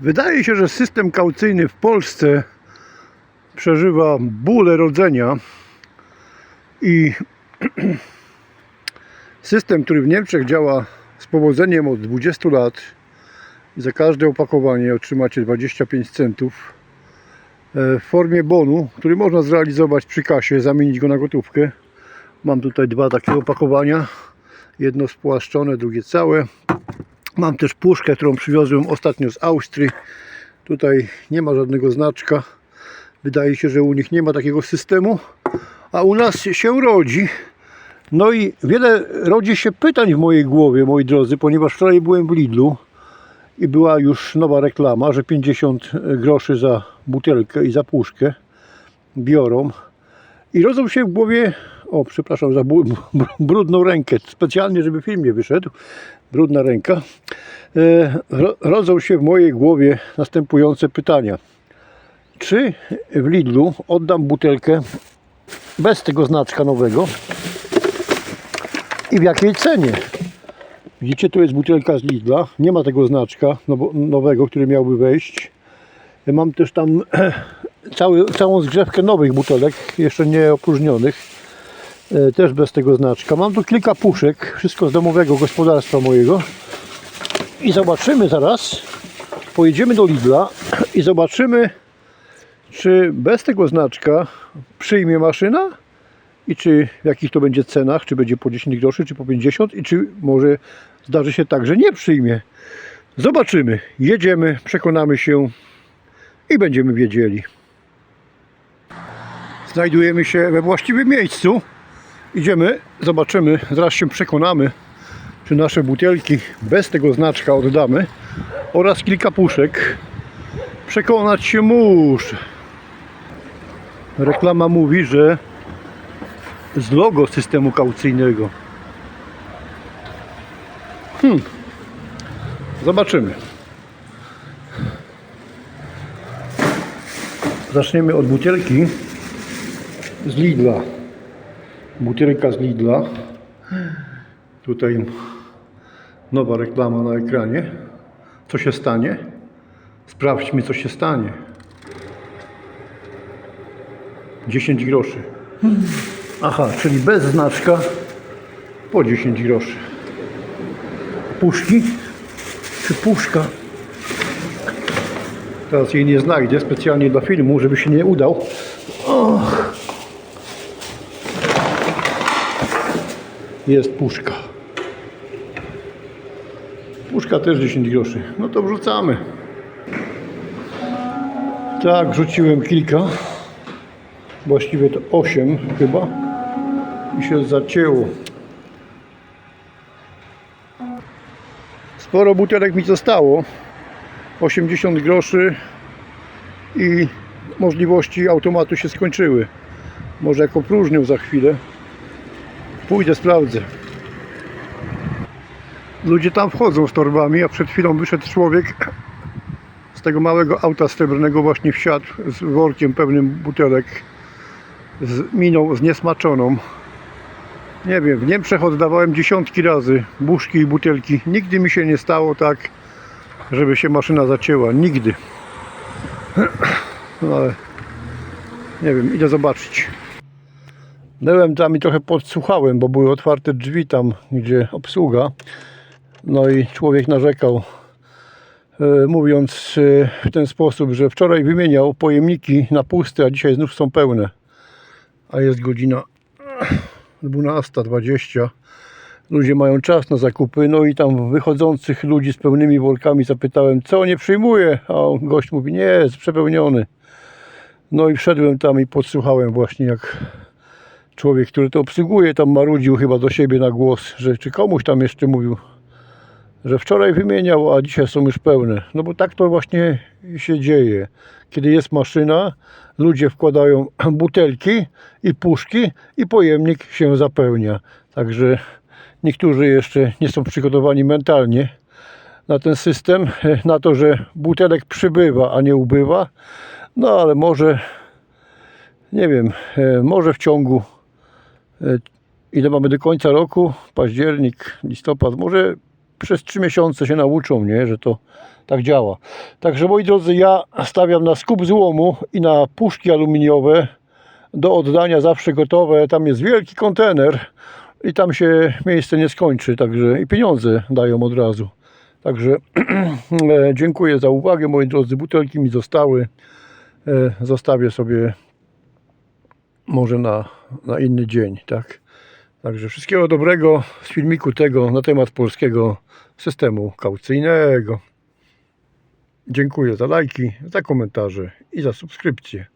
Wydaje się, że system kaucyjny w Polsce przeżywa bóle rodzenia i system, który w Niemczech działa z powodzeniem od 20 lat za każde opakowanie otrzymacie 25 centów e, w formie bonu, który można zrealizować przy kasie, zamienić go na gotówkę. Mam tutaj dwa takie opakowania. Jedno spłaszczone, drugie całe. Mam też puszkę, którą przywiozłem ostatnio z Austrii. Tutaj nie ma żadnego znaczka. Wydaje się, że u nich nie ma takiego systemu, a u nas się rodzi. No i wiele rodzi się pytań w mojej głowie, moi drodzy, ponieważ wczoraj byłem w Lidlu i była już nowa reklama, że 50 groszy za butelkę i za puszkę biorą. I rodzą się w głowie, o przepraszam za brudną rękę, specjalnie żeby film nie wyszedł, brudna ręka. E, ro- Rodzą się w mojej głowie następujące pytania. Czy w Lidlu oddam butelkę bez tego znaczka nowego i w jakiej cenie? Widzicie, tu jest butelka z Lidla, nie ma tego znaczka nowego, który miałby wejść. Ja Mam też tam cały, całą zgrzewkę nowych butelek, jeszcze nie opróżnionych, e, też bez tego znaczka. Mam tu kilka puszek, wszystko z domowego gospodarstwa mojego. I zobaczymy zaraz, pojedziemy do Lidla i zobaczymy, czy bez tego znaczka przyjmie maszyna i czy w jakich to będzie cenach, czy będzie po 10 groszy, czy po 50 i czy może zdarzy się tak, że nie przyjmie. Zobaczymy, jedziemy, przekonamy się i będziemy wiedzieli. Znajdujemy się we właściwym miejscu. Idziemy, zobaczymy, zaraz się przekonamy, czy nasze butelki bez tego znaczka oddamy oraz kilka puszek. Przekonać się muszę. Reklama mówi, że z logo systemu kaucyjnego. Hmm. Zobaczymy. Zaczniemy od butelki z Lidla. Butelka z Lidla. Tutaj nowa reklama na ekranie. Co się stanie? Sprawdźmy, co się stanie. 10 groszy. Aha, czyli bez znaczka po 10 groszy. Puszki? Czy puszka? Teraz jej nie znajdę specjalnie dla filmu, żeby się nie udał. Och. Jest puszka. Puszka też 10 groszy. No to wrzucamy. Tak, rzuciłem kilka. Właściwie to 8 chyba. I się zacięło. Sporo butelek mi zostało. 80 groszy i możliwości automatu się skończyły. Może jako próżnią za chwilę. Pójdę, sprawdzę. Ludzie tam wchodzą z torbami, a przed chwilą wyszedł człowiek z tego małego auta srebrnego właśnie wsiadł z workiem pełnym butelek z miną zniesmaczoną. Nie wiem, w Niemczech oddawałem dziesiątki razy buszki i butelki. Nigdy mi się nie stało tak, żeby się maszyna zacięła. Nigdy. No ale nie wiem, idę zobaczyć. Byłem tam i trochę podsłuchałem, bo były otwarte drzwi tam, gdzie obsługa. No i człowiek narzekał, e, mówiąc e, w ten sposób, że wczoraj wymieniał pojemniki na puste, a dzisiaj znów są pełne. A jest godzina 12.20. Ludzie mają czas na zakupy, no i tam wychodzących ludzi z pełnymi workami zapytałem, co nie przyjmuje, a gość mówi, nie, jest przepełniony. No i wszedłem tam i podsłuchałem właśnie jak człowiek, który to obsługuje, tam marudził chyba do siebie na głos, że czy komuś tam jeszcze mówił, że wczoraj wymieniał, a dzisiaj są już pełne. No bo tak to właśnie się dzieje. Kiedy jest maszyna, ludzie wkładają butelki i puszki i pojemnik się zapełnia. Także niektórzy jeszcze nie są przygotowani mentalnie na ten system, na to, że butelek przybywa, a nie ubywa. No ale może, nie wiem, e, może w ciągu ile mamy do końca roku, październik, listopad, może przez 3 miesiące się nauczą, nie, że to tak działa. Także moi drodzy, ja stawiam na skup złomu i na puszki aluminiowe do oddania zawsze gotowe. Tam jest wielki kontener i tam się miejsce nie skończy, także i pieniądze dają od razu. Także e, dziękuję za uwagę, moi drodzy. Butelki mi zostały. E, Zostawię sobie może na, na inny dzień, tak? Także wszystkiego dobrego z filmiku tego na temat polskiego systemu kaucyjnego. Dziękuję za lajki, za komentarze i za subskrypcję.